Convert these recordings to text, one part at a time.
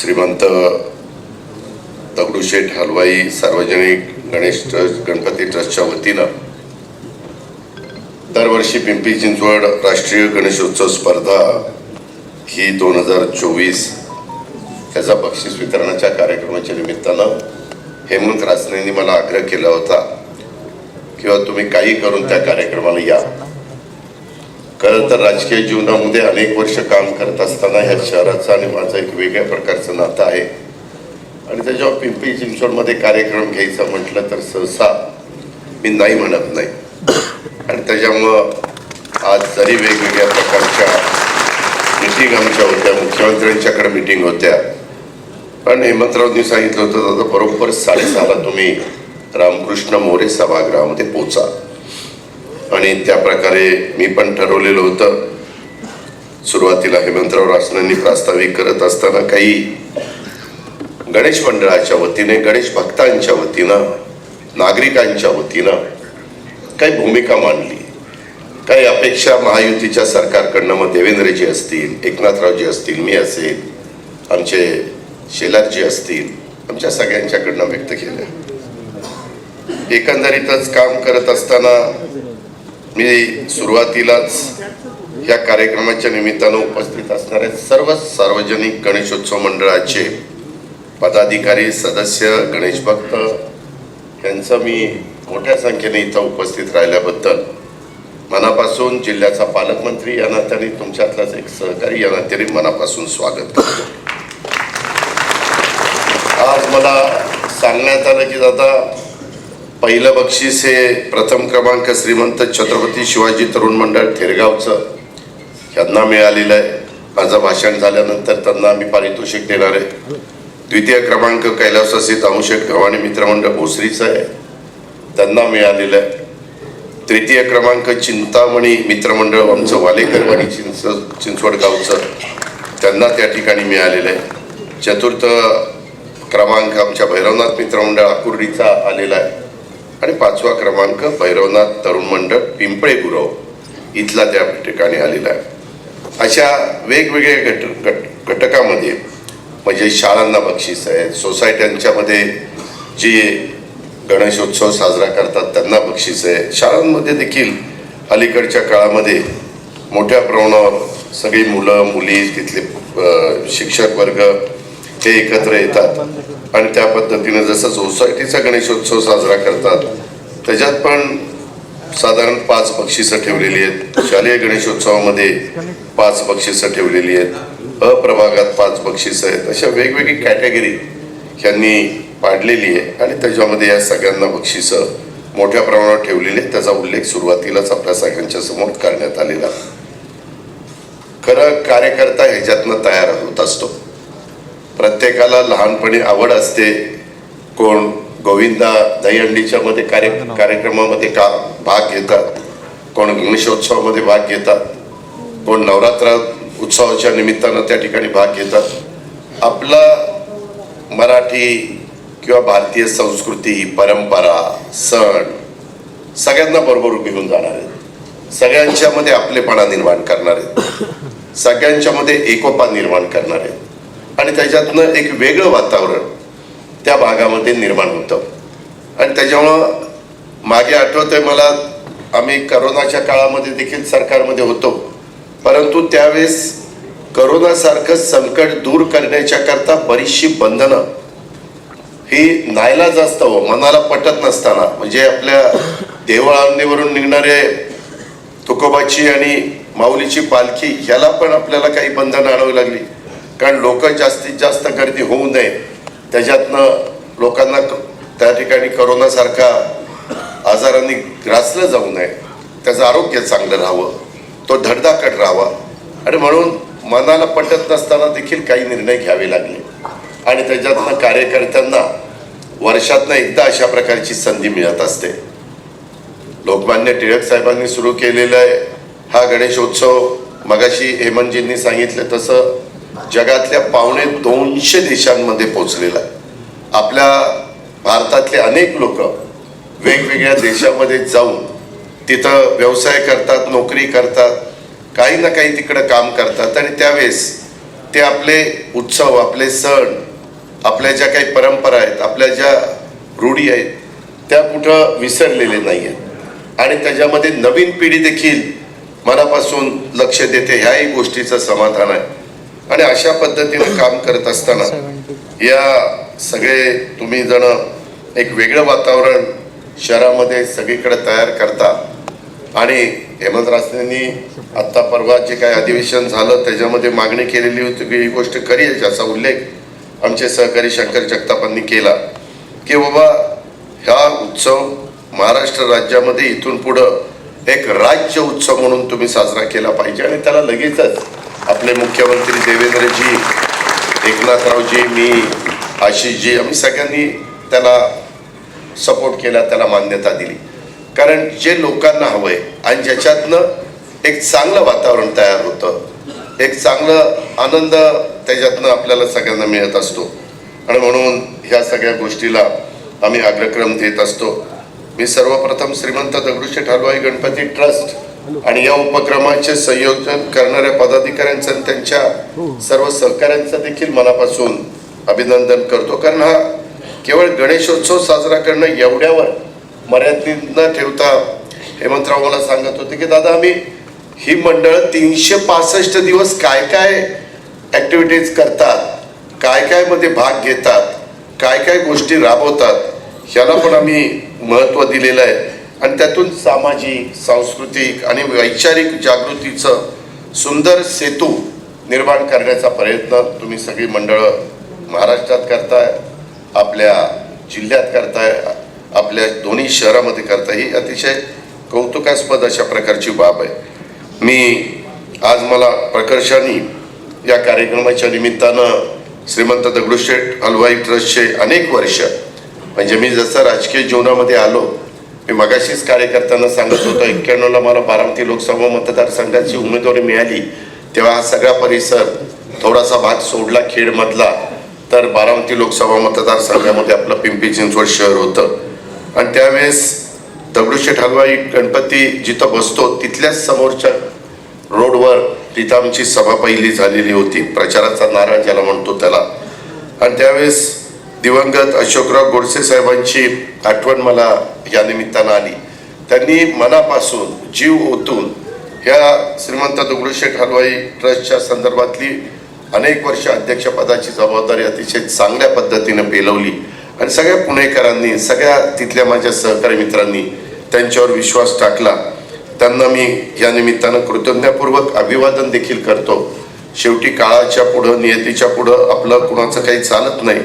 श्रीमंत दगडूशेठ हलवाई सार्वजनिक गणेश ट्रस्ट गणपती ट्रस्टच्या वतीनं दरवर्षी पिंपरी चिंचवड राष्ट्रीय गणेशोत्सव स्पर्धा ही दोन हजार चोवीस त्याचा बक्षीस वितरणाच्या कार्यक्रमाच्या निमित्तानं हेमंत रासनेंनी मला आग्रह केला होता किंवा तुम्ही काही करून त्या कार्यक्रमाला या. खरं तर राजकीय जीवनामध्ये अनेक वर्ष काम करत असताना ह्या शहराचं आणि माझं एक वेगळ्या प्रकारचं नातं आहे. आणि त्याच्यावर पिंपरी चिंचवडमध्ये कार्यक्रम घ्यायचा म्हटलं तर सहसा मी नाही म्हणत नाही. आणि त्याच्यामुळं आज जरी वेगवेगळ्या प्रकारच्या मिटिंग आमच्या होत्या मुख्यमंत्र्यांच्याकडे मिटिंग होत्या. पण हेमंतरावनी सांगितलं होतं दादा बरोबर साडेसहाला तुम्ही रामकृष्ण मोरे सभागृहामध्ये पोचा. आणि त्या प्रकारे मी पण ठरवलेलं होतं. सुरुवातीला हेमंतराव रासनांनी प्रास्ताविक करत असताना काही गणेश मंडळाच्या वतीने गणेश भक्तांच्या वतीनं नागरिकांच्या वतीनं काही भूमिका मांडली. काही अपेक्षा महायुतीच्या सरकारकडनं मग देवेंद्रजी असतील एकनाथरावजी असतील मी असेल आमचे शेलारजी असतील आमच्या सगळ्यांच्याकडनं व्यक्त केल्या एकंदरीतच काम करत असताना मी सुरुवातीलाच या कार्यक्रमाच्या निमित्तानं उपस्थित असणाऱ्या सर्व सार्वजनिक गणेशोत्सव मंडळाचे पदाधिकारी सदस्य गणेश भक्त यांचं मी मोठ्या संख्येने इथं उपस्थित राहिल्याबद्दल मनापासून जिल्ह्याचा पालकमंत्री या नात्याने तुमच्यातलाच एक सहकारी या नात्याने मनापासून स्वागत करतो. आज मला सांगण्यात आलं की दादा पहिलं बक्षीस हे प्रथम क्रमांक श्रीमंत छत्रपती शिवाजी तरुण मंडळ थेरगावचं. यांना मिळालेलं आहे. माझं भाषण झाल्यानंतर त्यांना आम्ही पारितोषिक देणार आहे. द्वितीय क्रमांक कैलासासी दामोशेठ गव्हाणे मित्रमंडळ भोसरीचं आहे. त्यांना मिळालेलं आहे. तृतीय क्रमांक चिंतामणी मित्रमंडळ आमचं वालेकरवाडी चिंच चिंचवडगावचं. त्यांना त्या ठिकाणी मिळालेलं आहे. चतुर्थ क्रमांक आमच्या भैरवनाथ मित्रमंडळ आकुर्डीचा आलेला आहे. आणि पाचवा क्रमांक भैरवनाथ तरुण मंडळ पिंपळे गुरव. इथला त्या ठिकाणी आलेला आहे. अशा वेगवेगळ्या घट घट घटकामध्ये म्हणजे शाळांना बक्षीस आहेत सोसायट्यांच्यामध्ये जे गणेशोत्सव साजरा करतात त्यांना बक्षीस आहे. शाळांमध्ये देखील अलीकडच्या काळामध्ये मोठ्या प्रमाणावर सगळी मुलं मुली तिथले शिक्षक वर्ग ते एकत्र येतात. आणि त्या पद्धतीने जसं सोसायटीचा गणेशोत्सव साजरा करतात त्याच्यात पण साधारण पाच बक्षिसं ठेवलेली आहेत. शालेय गणेशोत्सवामध्ये पाच बक्षिसं ठेवलेली आहेत. अप्रभागात पाच बक्षिसं आहेत. अशा वेगवेगळी कॅटेगरी यांनी पाडलेली आहे. आणि त्याच्यामध्ये या सगळ्यांना बक्षिसं मोठ्या प्रमाणावर ठेवलेली आहेत. त्याचा उल्लेख सुरुवातीलाच आपल्या सगळ्यांच्या समोर करण्यात आलेला खरं कार्यकर्ता ह्याच्यातनं तयार होत असतो. प्रत्येकाला लहानपणी आवड असते. कोण गोविंदा दहीहंडीच्या मध्ये कार्य कार्यक्रमामध्ये का भाग घेतात? कोण गणेशोत्सवामध्ये भाग घेतात? कोण नवरात्र उत्सवाच्या निमित्तानं त्या ठिकाणी भाग घेतात? आपला मराठी किंवा भारतीय संस्कृती परंपरा सण सगळ्यांना बरोबर घेऊन जाणार आहेत. सगळ्यांच्या मध्ये आपलेपणा निर्माण करणार आहेत. सगळ्यांच्या मध्ये एकोपा निर्माण करणार आहेत. आणि त्याच्यातनं एक वेगळं वातावरण त्या भागामध्ये निर्माण होतं. आणि त्याच्यामुळं मागे आठवतंय मला आम्ही करोनाच्या काळामध्ये देखील सरकारमध्ये होतो. परंतु त्यावेळेस करोनासारखं संकट दूर करण्याच्या करता बरीचशी बंधनं ही नायलाज असतं मनाला पटत नसताना म्हणजे आपल्या देवळांनीवरून निघणारे तुकोबाची आणि माऊलीची पालखी ह्याला पण आपल्याला काही बंधनं आणावी लागली. कारण लोक जास्तीत जास्त गर्दी होऊ नये. त्याच्यातनं लोकांना त्या ठिकाणी करोनासारखा आजारांनी ग्रासलं जाऊ नये. त्याचं आरोग्य चांगलं राहावं. तो धडधाकट राहावा. आणि म्हणून मनाला पटत नसताना देखील काही निर्णय घ्यावे लागले. आणि त्याच्यातनं कार्यकर्त्यांना वर्षातनं एकदा अशा प्रकारची संधी मिळत असते. लोकमान्य टिळक साहेबांनी सुरू केलेला आहे. हा गणेशोत्सव मगाशी हेमंतजींनी सांगितलं तसं जगातल्या पावणे दोनशे देशांमध्ये पोचलेला आहे. आपल्या भारतातले अनेक लोक वेगवेगळ्या देशामध्ये जाऊन तिथं व्यवसाय करतात नोकरी करतात काही ना काही तिकडं काम करतात. आणि त्यावेळेस ते आपले उत्सव आपले सण आपल्या ज्या काही परंपरा आहेत आपल्या ज्या रूढी आहेत त्या कुठं विसरलेले नाही आहेत आणि त्याच्यामध्ये नवीन पिढी देखील मनापासून लक्ष देते. ह्याही गोष्टीचं समाधान आहे. आणि अशा पद्धतीने काम करत असताना या सगळे तुम्ही जण एक वेगळं वातावरण शहरामध्ये सगळीकडे तयार करता. आणि हेमंत रासनेंनी आत्ता परवा जे काही अधिवेशन झालं त्याच्यामध्ये मागणी केलेली होती की ही गोष्ट खरी आहे ज्याचा उल्लेख आमचे सहकारी शंकर जगतापांनी केला की बाबा ह्या उत्सव महाराष्ट्र राज्यामध्ये इथून पुढं एक राज्य उत्सव म्हणून तुम्ही साजरा केला पाहिजे आणि त्याला लगेचच आपले मुख्यमंत्री देवेंद्रजी एकनाथरावजी मी आशिषजी आम्ही सगळ्यांनी त्याला सपोर्ट केला त्याला मान्यता दिली. कारण जे लोकांना हवंय आणि ज्याच्यातनं एक चांगलं वातावरण तयार होतं एक चांगलं आनंद त्याच्यातनं आपल्याला सगळ्यांना मिळत असतो. आणि म्हणून ह्या सगळ्या गोष्टीला आम्ही अग्रक्रम देत असतो. मी सर्वप्रथम श्रीमंत दगडूशेठ हलवाई गणपती ट्रस्ट आणि या उपक्रमाचे संयोजन करणाऱ्या पदाधिकाऱ्यांचं आणि त्यांच्या सर्व सहकाऱ्यांचं देखील मनापासून अभिनंदन करतो. कारण हा केवळ गणेशोत्सव साजरा करणं एवढ्यावर मर्यादित न ठेवता हेमंतराव मला सांगत होते की दादा आम्ही ही मंडळ तीनशे पासष्ट दिवस काय काय ऍक्टिव्हिटीज करतात काय काय मध्ये भाग घेतात काय काय गोष्टी राबवतात ह्याला पण आम्ही महत्त्व दिलेलं आहे. आणि त्यातून सामाजिक सांस्कृतिक आणि वैचारिक जागृतीचं सुंदर सेतू निर्माण करण्याचा प्रयत्न तुम्ही सगळी मंडळं महाराष्ट्रात करताय आपल्या जिल्ह्यात करताय आपल्या दोन्ही शहरामध्ये करताय ही अतिशय कौतुकास्पद अशा प्रकारची बाब आहे. मी आज मला प्रकर्षाने या कार्यक्रमाच्या निमित्तानं श्रीमंत दगडूशेठ हलवाई ट्रस्टचे अनेक वर्ष म्हणजे मी जसं राजकीय जीवनामध्ये आलो मी मगाशीच कार्यकर्त्यांना सांगत होतो एक्क्याण्णवला मला बारामती लोकसभा मतदारसंघाची उमेदवारी मिळाली. तेव्हा हा सगळा परिसर थोडासा भाग सोडला खेडमधला. तर बारामती लोकसभा मतदारसंघामध्ये आपलं पिंपरी चिंचवड शहर होतं. आणि त्यावेळेस दगडूशेठ हलवाई गणपती जिथं बसतो तिथल्याच समोरच्या रोडवर तिथं आमची सभा पहिली झालेली होती. प्रचाराचा नारा ज्याला म्हणतो त्याला. आणि त्यावेळेस दिवंगत अशोकराव गोडसे साहेबांची आठवण मला या निमित्तानं आली. त्यांनी मनापासून जीव ओतून ह्या श्रीमंत दगडूशेठ हलवाई ट्रस्टच्या संदर्भातली अनेक वर्ष अध्यक्षपदाची जबाबदारी अतिशय चांगल्या पद्धतीनं पेलवली आणि सगळ्या पुणेकरांनी सगळ्या तिथल्या माझ्या सहकारी मित्रांनी त्यांच्यावर विश्वास टाकला. त्यांना मी या निमित्तानं कृतज्ञपूर्वक अभिवादन देखील करतो. शेवटी काळाच्या पुढं नियतीच्या पुढं आपलं कुणाचं काही चालत नाही.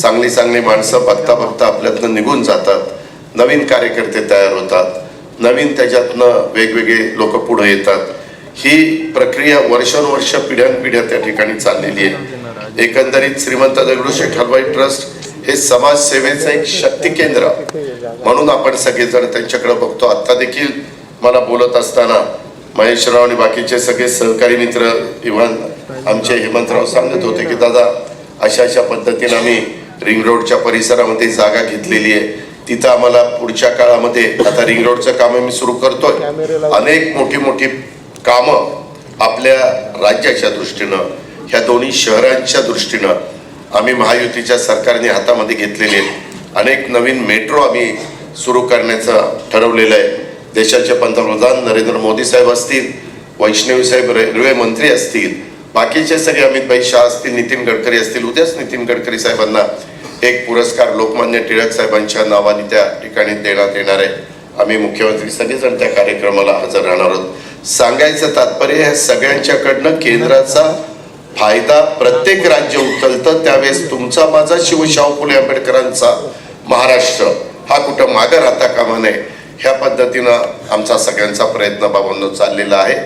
चांगली चांगली माणसं बघता बघता आपल्यातनं निघून जातात. नवीन कार्यकर्ते तयार होतात. नवीन त्याच्यातनं वेगवेगळे लोक पुढे येतात. ही प्रक्रिया वर्षानुवर्ष पिढ्यानपिढ्या त्या ठिकाणी चाललेली आहे. एकंदरीत श्रीमंत दगडूशेठ हलवाई ट्रस्ट हे समाजसेवेचं एक शक्ती केंद्र. म्हणून आपण सगळेजण त्यांच्याकडे बघतो. आता देखील मला बोलत असताना महेशराव आणि बाकीचे सगळे सहकारी मित्र इव्हन आमचे हेमंतराव सांगत होते की दादा अशा अशा पद्धतीनं आम्ही रिंग रोडच्या परिसरामध्ये जागा घेतलेली आहे. तिथं आम्हाला पुढच्या काळामध्ये आता रिंग रोडचं काम मी सुरू करतोय. अनेक मोठी मोठी कामं आपल्या राज्याच्या दृष्टीनं ह्या दोन्ही शहरांच्या दृष्टीनं आम्ही महायुतीच्या सरकारने हातामध्ये घेतलेले अनेक नवीन मेट्रो आम्ही सुरू करण्याचं ठरवलेलं आहे. देशाचे पंतप्रधान नरेंद्र मोदी साहेब असतील वैष्णवी साहेब रेल्वे मंत्री असतील बाकीचे सगळे अमितभाई शाह असतील नितीन गडकरी असतील उद्याच नितीन गडकरी साहेबांना एक पुरस्कार लोकमान्य टिळक साहेबांच्या नावाने त्या ठिकाणी देण्यात येणार आहे. आम्ही मुख्यमंत्री सगळेजण त्या कार्यक्रमाला हजर राहणार आहोत. सांगायचं तात्पर्य ह्या सगळ्यांच्याकडनं केंद्राचा फायदा प्रत्येक राज्य उचलतं. त्यावेळेस तुमचा माझा शिवशाहू फुले आंबेडकरांचा महाराष्ट्र हा कुठं मागं राहता कामा नये. ह्या पद्धतीनं आमचा सगळ्यांचा प्रयत्न बाबांनो चाललेला आहे.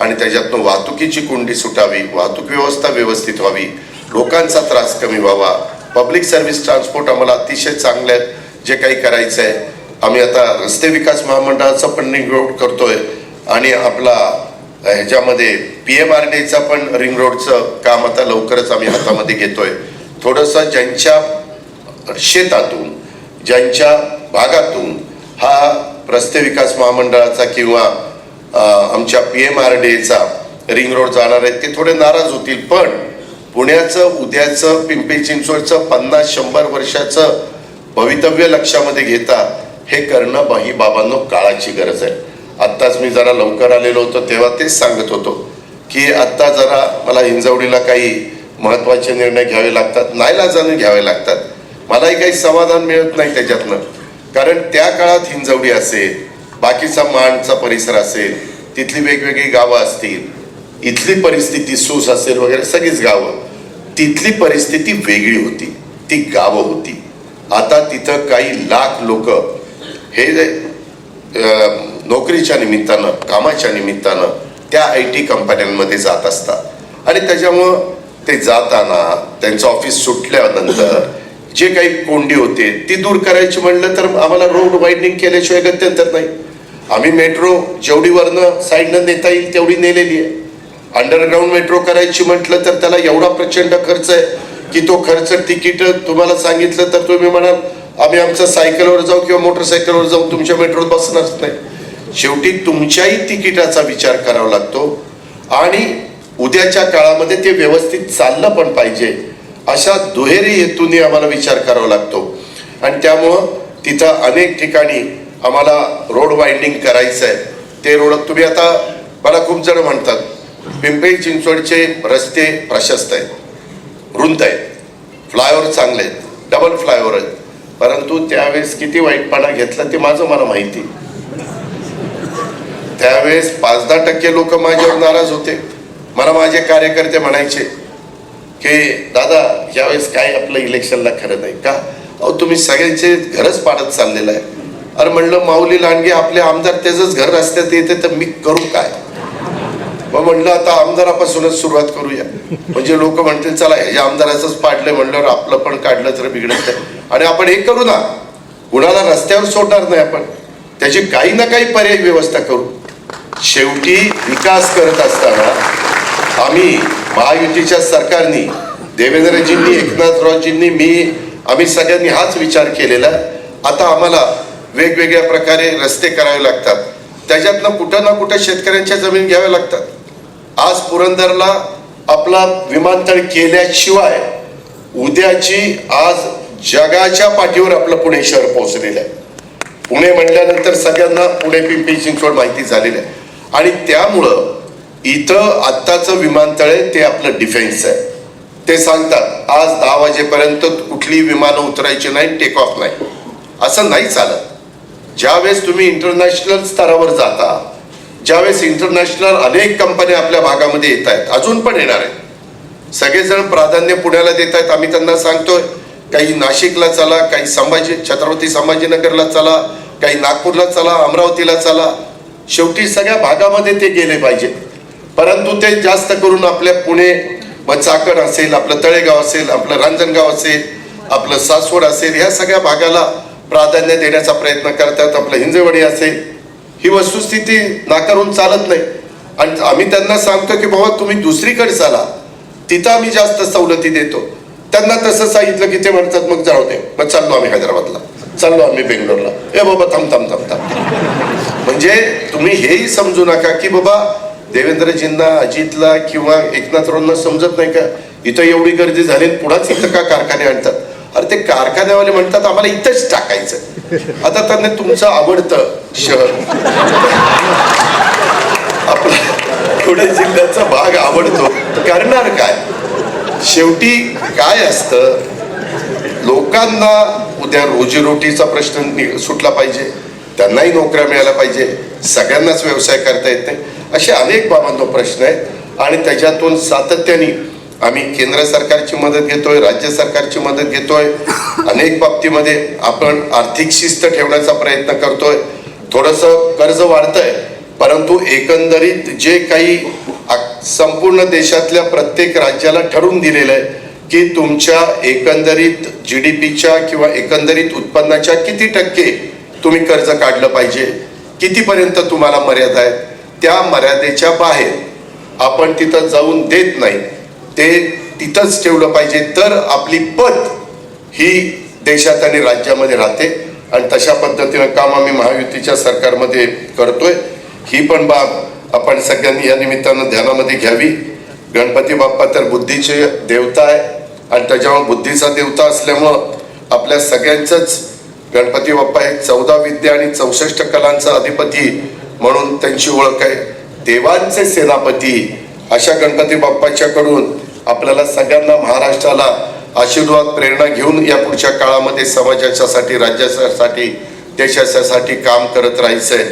आणि त्याच्यातनं वाहतुकीची कोंडी सुटावी वाहतूक व्यवस्था व्यवस्थित व्हावी लोकांचा त्रास कमी व्हावा पब्लिक सर्व्हिस ट्रान्सपोर्ट आम्हाला अतिशय चांगले जे काही करायचं आहे. आम्ही आता रस्ते विकास महामंडळाचं पण रिंग रोड करतोय आणि आपला ह्याच्यामध्ये पी एम आर डीचा पण रिंग रोडचं काम आता लवकरच आम्ही हातामध्ये घेतोय. थोडंसं ज्यांच्या शेतातून ज्यांच्या भागातून हा रस्ते विकास महामंडळाचा किंवा आमच्या पी एम आर डीचा रिंग रोड जाणार आहेत ते थोडे नाराज होतील. पण पुण्याचं उद्याचं पिंपरी चिंचवडचं पन्नास शंभर वर्षाचं भवितव्य लक्षामध्ये घेता हे करणं बाही बाबांनो काळाची गरज आहे. आत्ताच मी जरा लवकर आलेलो होतो तेव्हा तेच सांगत होतो की आत्ता जरा मला हिंजवडीला काही महत्त्वाचे निर्णय घ्यावे लागतात नाईलाजाने घ्यावे लागतात. मलाही काही समाधान मिळत नाही त्याच्यातनं. कारण त्या काळात हिंजवडी असेल बाकीचा माणचा परिसर असेल तिथली वेगवेगळी गावं असतील इथली परिस्थिती सूस असेल वगैरे सगळीच गावं. तिथली परिस्थिती वेगळी होती. ती गावं होती. आता तिथं काही लाख लोक हे नोकरीच्या निमित्तानं कामाच्या निमित्तानं त्या आय टी कंपन्यांमध्ये जात असतात. आणि त्याच्यामुळं ते जाताना त्यांचं ऑफिस सुटल्यानंतर जे काही कोंडी होते ती दूर करायची म्हणलं तर आम्हाला रोड वाईडिंग केल्याशिवाय गत्यंतर नाही. आम्ही मेट्रो जेवढी वरनं साईडनं नेता येईल तेवढी नेलेली आहे. अंडरग्राऊंड मेट्रो करायची म्हटलं तर त्याला एवढा प्रचंड खर्च आहे की तो खर्च तिकीट तुम्हाला सांगितलं तर तुम्ही म्हणाल आम्ही आमच्या सायकलवर जाऊ किंवा मोटरसायकलवर जाऊ तुमच्या मेट्रोत बसणारच नाही. शेवटी तुमच्याही तिकिटाचा विचार करावा लागतो आणि उद्याच्या काळामध्ये ते व्यवस्थित चाललं पण पाहिजे अशा दुहेरी हेतूने आम्हाला विचार करावा लागतो. आणि त्यामुळं तिथं अनेक ठिकाणी आम्हाला रोड वाइंडिंग करायचं आहे ते रोड तुम्ही आता मला खूप जण म्हणतात पिंपरी चिंचवडचे रस्ते प्रशस्त आहेत रुंद आहेत फ्लायओव्हर चांगले आहेत डबल फ्लायओव्हर आहेत. परंतु त्यावेळेस किती वाईटपणा घेतला ते माझं मला माहिती. त्यावेळेस पाच दहा टक्के लोक माझ्यावर नाराज होते. मला माझे कार्यकर्ते म्हणायचे की दादा यावेळेस काय आपलं इलेक्शनला खरं नाही का? अहो तुम्ही सगळ्यांचे घरच पाडत चाललेलं आहे. अरे म्हणलं माऊली लांडगे आपले आमदार त्याचंच घर रस्त्यात येते तर मी करू काय? मग म्हणलं आता आमदारापासूनच सुरुवात करूया. म्हणजे लोक म्हणतील चला ह्याच्या आमदाराचंच पाडलंय म्हणल्यावर आपलं पण काढलं तर बिघडत आणि आपण हे करू ना कुणाला रस्त्यावर सोडणार नाही आपण. त्याची काही ना काही पर्याय व्यवस्था करू. शेवटी विकास करत असताना आम्ही महायुतीच्या सरकारनी देवेंद्रजींनी एकनाथरावजींनी मी आम्ही सगळ्यांनी हाच विचार केलेला. आता आम्हाला वेगवेगळ्या प्रकारे रस्ते करावे लागतात. त्याच्यातनं कुठं ना कुठं शेतकऱ्यांच्या जमीन घ्याव्या लागतात. आज पुरंदरला आपला विमानतळ केल्याशिवाय उद्याची आज जगाच्या पाठीवर आपलं पुणे शहर पोहोचलेलं आहे. पुणे म्हटल्यानंतर सगळ्यांना पुणे पिंपरी चिंचवड माहिती झालेली आहे. आणि त्यामुळं इथं आत्ताचं विमानतळ आहे ते आपलं डिफेन्स आहे. ते सांगतात आज दहा वाजेपर्यंत कुठली विमानं उतरायची नाही टेक ऑफ नाही. असं नाही चालत. ज्यावेळेस तुम्ही इंटरनॅशनल स्तरावर जाता ज्यावेळेस इंटरनॅशनल अनेक कंपन्या आपल्या भागामध्ये येत आहेत अजून पण येणार आहेत. सगळेजण प्राधान्य पुण्याला देत आहेत आम्ही त्यांना सांगतोय काही नाशिकला चला काही संभाजी छत्रपती संभाजीनगरला चला काही नागपूरला चला अमरावतीला चला. शेवटी सगळ्या भागामध्ये ते गेले पाहिजे. परंतु ते जास्त करून आपल्या पुणे मग चाकण असेल आपलं तळेगाव असेल आपलं रांजणगाव असेल आपलं सासवड असेल ह्या सगळ्या भागाला प्राधान्य देण्याचा प्रयत्न करतात. आपलं हिंजवडी असेल ही वस्तुस्थिती नाकारून चालत नाही. आणि आम्ही त्यांना सांगतो की बाबा तुम्ही दुसरीकडे चाला. तिथं आम्ही जास्त सवलती देतो. त्यांना तसं सांगितलं की ते म्हणतात मग जाऊ दे. मग चाललो आम्ही हैदराबादला. चाललो आम्ही बेंगलोरला. ए बाबा थांब थांब थांब थांब. म्हणजे तुम्ही हेही समजू नका की बाबा देवेंद्रजींना अजितला किंवा एकनाथरावांना समजत नाही का? इथं एवढी गर्दी झाली पुढाच इथं का कारखाने आणतात? अरे ते कारखान्यावाले म्हणतात आम्हाला इथंच टाकायचं आता त्यांना तुमचं आवडतं शहर. आपला पुणे जिल्ह्याचा भाग आवडतो. करणार काय? शेवटी काय असतं? लोकांना उद्या रोजीरोटीचा प्रश्न सुटला पाहिजे. त्यांनाही नोकऱ्या मिळायला पाहिजे. सगळ्यांनाच व्यवसाय करता येत. नाही असे अनेक बाबांनो प्रश्न आहेत. आणि त्याच्यातून सातत्याने आम्ही केंद्र सरकारची मदत घेतोय राज्य सरकारची मदत घेतोय. अनेक बाबतीमध्ये आपण आर्थिक शिस्त ठेवण्याचा प्रयत्न करतोय. थोडंसं कर्ज वाढतंय परंतु एकंदरीत जे काही संपूर्ण देशातल्या प्रत्येक राज्याला ठरवून दिलेलं आहे की तुमच्या एकंदरीत जी डी पीच्या किंवा एकंदरीत उत्पन्नाच्या किती टक्के तुम्ही कर्ज काढलं पाहिजे कितीपर्यंत तुम्हाला मर्यादा आहे त्या मर्यादेच्या बाहेर आपण तिथं जाऊन देत नाही. ते तिथंच ठेवलं पाहिजे. तर आपली पत ही देशात आणि राज्यामध्ये राहते. आणि तशा पद्धतीनं काम आम्ही महायुतीच्या सरकारमध्ये करतोय. ही पण बाब आपण सगळ्यांनी या निमित्तानं ध्यानामध्ये घ्यावी. गणपती बाप्पा तर बुद्धीचे देवता आहे. आणि त्याच्यामुळे बुद्धीचा देवता असल्यामुळं आपल्या सगळ्यांचंच गणपती बाप्पा हे चौदा विद्या आणि चौसष्ट कलांचा अधिपती म्हणून त्यांची ओळख आहे. देवांचे सेनापती अशा गणपती बाप्पाच्याकडून आपल्याला सगळ्यांना महाराष्ट्राला आशीर्वाद प्रेरणा घेऊन या पुढच्या काळामध्ये समाजाच्यासाठी राज्यासाठी देशाच्यासाठी काम करत राहायचंय.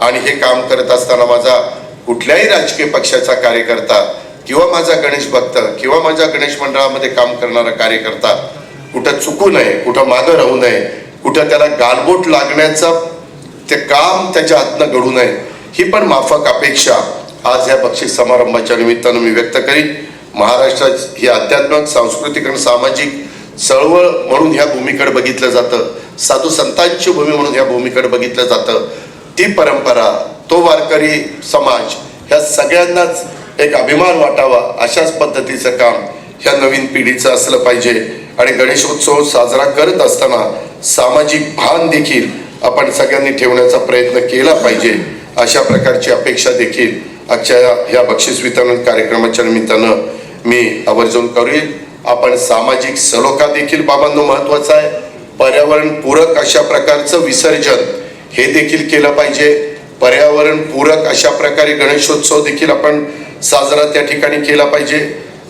आणि हे काम करत असताना माझा कुठल्याही राजकीय पक्षाचा कार्यकर्ता किंवा माझा गणेश भक्त किंवा माझ्या गणेश मंडळामध्ये काम करणारा कार्यकर्ता कुठं चुकू नये कुठं मागं राहू नये कुठं त्याला गालबोट लागण्याचं ते काम त्याच्या हातनं घडू नये ही पण माफक अपेक्षा आज या बक्षीस समारंभाच्या निमित्तानं मी व्यक्त करीन. महाराष्ट्रात ही आध्यात्मिक सांस्कृतिक आणि सामाजिक चळवळ म्हणून ह्या भूमीकडे बघितलं जातं. साधू संतांची भूमी म्हणून ह्या भूमीकडे बघितलं जातं. ती परंपरा तो वारकरी समाज ह्या सगळ्यांनाच एक अभिमान वाटावा अशाच पद्धतीचं काम ह्या नवीन पिढीचं असलं पाहिजे. आणि गणेशोत्सव साजरा करत असताना सामाजिक भान देखील आपण सगळ्यांनी ठेवण्याचा प्रयत्न केला पाहिजे. अशा प्रकारची अपेक्षा देखील आजच्या ह्या बक्षीस वितरण कार्यक्रमाच्या निमित्तानं मी आवर्जून करेल. आपण सामाजिक सलोखा देखील बाबांनो महत्त्वाचा आहे. पर्यावरण पूरक अशा प्रकारचं विसर्जन हे देखील केलं पाहिजे. पर्यावरण पूरक अशा प्रकारे गणेशोत्सव देखील आपण साजरा त्या ठिकाणी केला पाहिजे.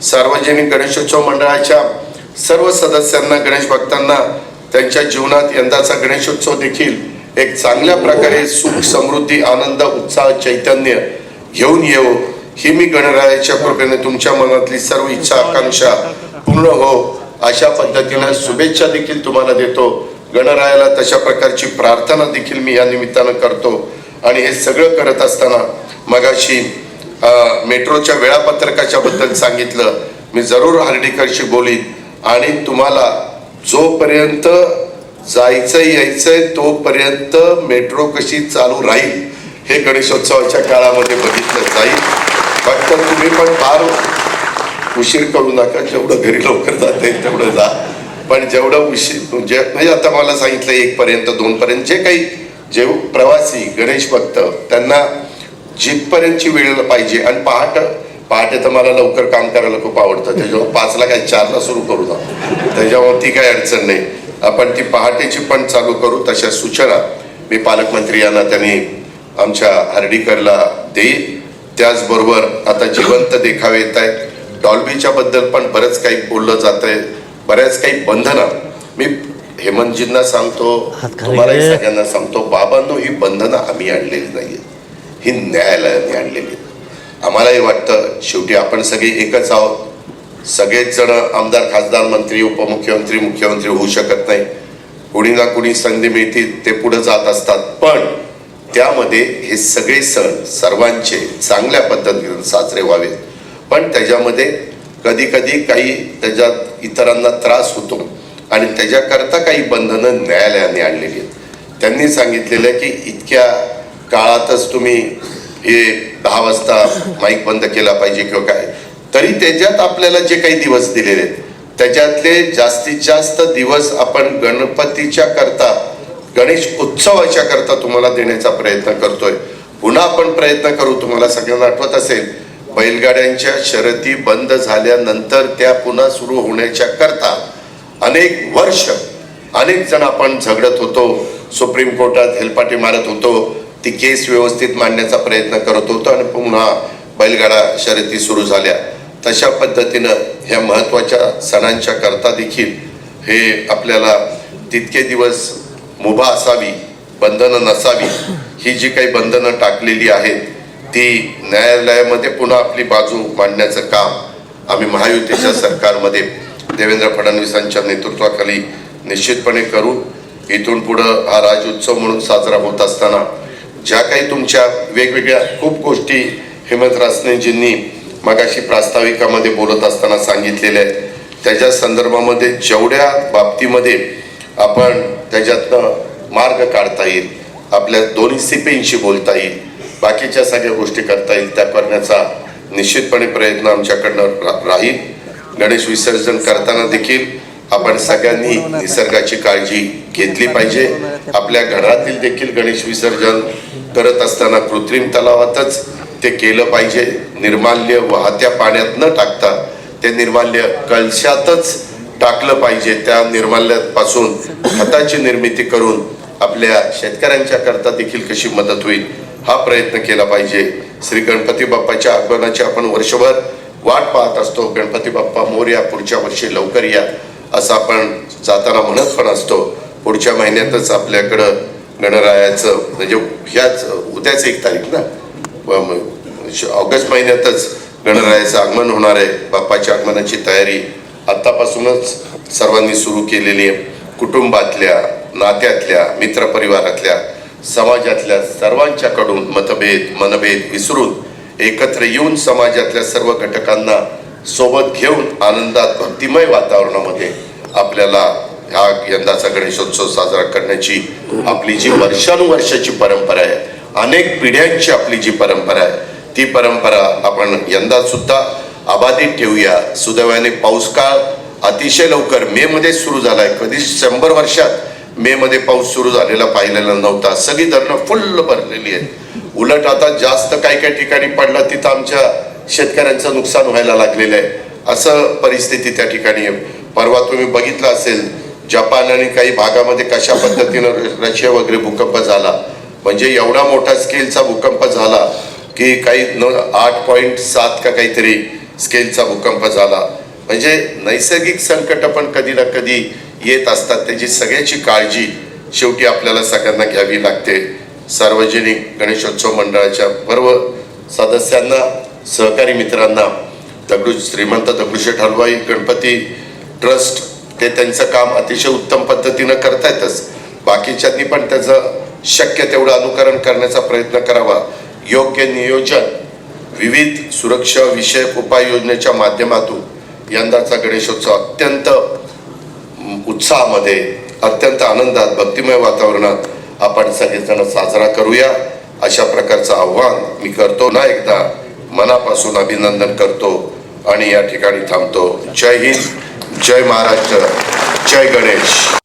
सार्वजनिक गणेशोत्सव मंडळाच्या सर्व सदस्यांना गणेश भक्तांना त्यांच्या जीवनात यंदाचा गणेशोत्सव देखील एक चांगल्या प्रकारे सुख समृद्धी आनंद उत्साह चैतन्य घेऊन येऊ ही मी गणरायाच्या कृपेने तुमच्या मनातली सर्व इच्छा आकांक्षा पूर्ण हो. अशा पद्धतीनं शुभेच्छा देखील तुम्हाला देतो. गणरायाला तशा प्रकारची प्रार्थना देखील मी या निमित्तानं करतो. आणि हे सगळं करत असताना मगाशी मेट्रोच्या वेळापत्रकाच्या बद्दल सांगितलं. मी जरूर हार्डीकरशी बोलीन. आणि तुम्हाला जोपर्यंत जायचं यायचंय तोपर्यंत मेट्रो कशी चालू राहील हे गणेशोत्सवाच्या काळामध्ये बघितलं जाईल. फक्त तुम्ही पण फार उशीर करू नका जेवढं घरी लवकर जाता येईल तेवढं जा. पण जेवढं उशीर जे म्हणजे आता मला सांगितलं एक पर्यंत दोन पर्यंत जे काही जे प्रवासी गणेश भक्त त्यांना जिथपर्यंतची वेळ पाहिजे आणि पहाट पहाटे तर मला लवकर काम करायला खूप आवडतं. त्याच्यावर पाचला काय चारला सुरू करू ना. त्याच्यावर ती काही अडचण नाही. आपण ती पहाटेची पण चालू करू तशा सूचना मी पालकमंत्री यांना त्यांनी आमच्या हर्डीकरला देईल. त्याचबरोबर आता जिवंत देखावे येत आहेत. डॉल्बीच्या बद्दल पण बरंच काही बोललं जात आहे. बऱ्याच काही बंधनं. मी हेमंतजींना सांगतो तुम्हालाही सगळ्यांना सांगतो बाबांनो ही बंधनं आम्ही आणलेली नाहीये ही न्यायालयाने आणलेली आहेत. आम्हालाही वाटतं शेवटी आपण सगळे एकच आहोत. सगळेच जण आमदार खासदार मंत्री उपमुख्यमंत्री मुख्यमंत्री होऊ शकत नाही. कोणी ना कोणी संधी मिळतील ते पुढे जात असतात. पण त्यामध्ये हे सगळे सण सर्वांचे चांगल्या पद्धतीने साजरे व्हावेत. पण त्याच्यामध्ये कधी कधी काही त्याच्यात इतरांना त्रास होतो आणि त्याच्याकरता काही बंधनं न्यायालयाने आणलेली आहेत. त्यांनी सांगितलेलं आहे की इतक्या काळातच तुम्ही हे दहा वाजता माईक बंद केला पाहिजे किंवा काय. तरी त्याच्यात आपल्याला जे काही दिवस दिलेले आहेत त्याच्यातले जास्तीत जास्त दिवस आपण गणपतीच्या करता गणेश उत्सवाच्या करता तुम्हाला देण्याचा प्रयत्न करतोय. पुन्हा आपण प्रयत्न करू तुम्हाला सगळ्यांना आठवत असेल बैलगाड्यांच्या शर्यती बंद झाल्यानंतर त्या पुन्हा सुरू होण्याच्या करता अनेक वर्ष अनेक जण आपण झगडत होतो सुप्रीम कोर्टात हेलपाटी मारत होतो ती केस व्यवस्थित मांडण्याचा प्रयत्न करत होतो आणि पुन्हा बैलगाडा शर्यती सुरू झाल्या. तशा पद्धतीनं ह्या महत्त्वाच्या सणांच्या करता देखील हे आपल्याला तितके दिवस मुभा असावी बंधनं नसावी ही जी काही बंधनं टाकलेली आहेत ती न्यायालयामध्ये पुन्हा आपली बाजू मांडण्याचं काम आम्ही महायुतीच्या सरकारमध्ये देवेंद्र फडणवीसांच्या नेतृत्वाखाली निश्चितपणे करू. इथून पुढं हा राज उत्सव म्हणून साजरा होत असताना ज्या काही तुमच्या वेगवेगळ्या खूप गोष्टी हेमंत रासनेजींनी मगाशी प्रास्ताविकामध्ये बोलत असताना सांगितलेल्या आहेत त्याच्या संदर्भामध्ये जेवढ्या बाबतीमध्ये आपण त्याच्यातनं मार्ग काढता येईल. आपल्या दोन्ही सिपेंशी बोलता येईल. बाकीच्या सगळ्या गोष्टी करता येईल. त्या करण्याचा निश्चितपणे प्रयत्न आमच्याकडनं राहील. गणेश विसर्जन करताना देखील आपण सगळ्यांनी निसर्गाची काळजी घेतली पाहिजे. आपल्या घरातील देखील गणेश विसर्जन करत असताना कृत्रिम तलावातच ते केलं पाहिजे. निर्माल्य वाहत्या पाण्यात न टाकता ते निर्माल्य कलशातच टाकलं पाहिजे त्या निर्माल्यापासून खताची निर्मिती करून आपल्या शेतकऱ्यांच्या करता देखील कशी मदत होईल हा प्रयत्न केला पाहिजे. श्री गणपती बाप्पाच्या आगमनाची आपण वर्षभर वाट पाहत असतो. गणपती बाप्पा मोर्या पुढच्या वर्षी लवकर या असं आपण जाताना म्हणत पण असतो. पुढच्या महिन्यातच आपल्याकडं गणरायाचं म्हणजे ह्याच उद्याच एक तारीख ना? ऑगस्ट महिन्यातच गणरायाचं आगमन होणार आहे. बाप्पाच्या आगमनाची तयारी आत्तापासूनच सर्वांनी सुरू केलेली कुटुंबातल्या नात्यातल्या मित्रपरिवारातल्या समाजातल्या सर्वांच्याकडून मतभेद मनभेद विसरून एकत्र येऊन समाजातल्या सर्व घटकांना सोबत घेऊन आनंदात भक्तिमय वातावरणामध्ये आपल्याला हा यंदाचा गणेशोत्सव साजरा करण्याची आपली जी वर्षानुवर्षाची परंपरा आहे अनेक पिढ्यांची आपली जी परंपरा आहे ती परंपरा आपण यंदा सुद्धा अबाधित ठेवूया. सुदैवाने पाऊस काळ अतिशय लवकर मे मध्ये सुरू झालाय. कधी शंभर वर्षात मे मध्ये पाऊस सुरू झालेला पाहिलेला नव्हता. सगळी धरणं फुल्ल भरलेली आहेत. उलट आता जास्त काही काही ठिकाणी पडला तिथं आमच्या शेतकऱ्यांचं नुकसान व्हायला लागलेलं आहे. असं परिस्थिती त्या ठिकाणी आहे. परवा तुम्ही बघितलं असेल जपान आणि काही भागामध्ये कशा पद्धतीनं रशिया वगैरे भूकंप झाला. म्हणजे एवढा मोठा स्केलचा भूकंप झाला की काही न आठ पॉईंट सात का काहीतरी स्केलचा भूकंप झाला. म्हणजे नैसर्गिक संकट पण कधी ना कधी येत असतात. त्याची सगळ्याची काळजी शेवटी आपल्याला सगळ्यांना घ्यावी लागते. सार्वजनिक गणेशोत्सव मंडळाच्या सर्व सदस्यांना सहकारी मित्रांना दगडू श्रीमंत दगडूशेठ हलवाई गणपती ट्रस्ट ते त्यांचं काम अतिशय उत्तम पद्धतीनं करतायतच. बाकीच्यांनी पण त्याचं शक्य तेवढं अनुकरण करण्याचा प्रयत्न करावा. योग्य नियोजन विविध सुरक्षा विषयक उपाययोजनेच्या माध्यमातून यंदाचा गणेशोत्सव अत्यंत उत्साहामध्ये अत्यंत आनंदात भक्तिमय वातावरणात आपण सगळेजण साजरा करूया. अशा प्रकारचं आव्हान मी करतो. ना एकदा मनापासून अभिनंदन करतो आणि या ठिकाणी थांबतो. जय हिंद जय महाराष्ट्र जय गणेश.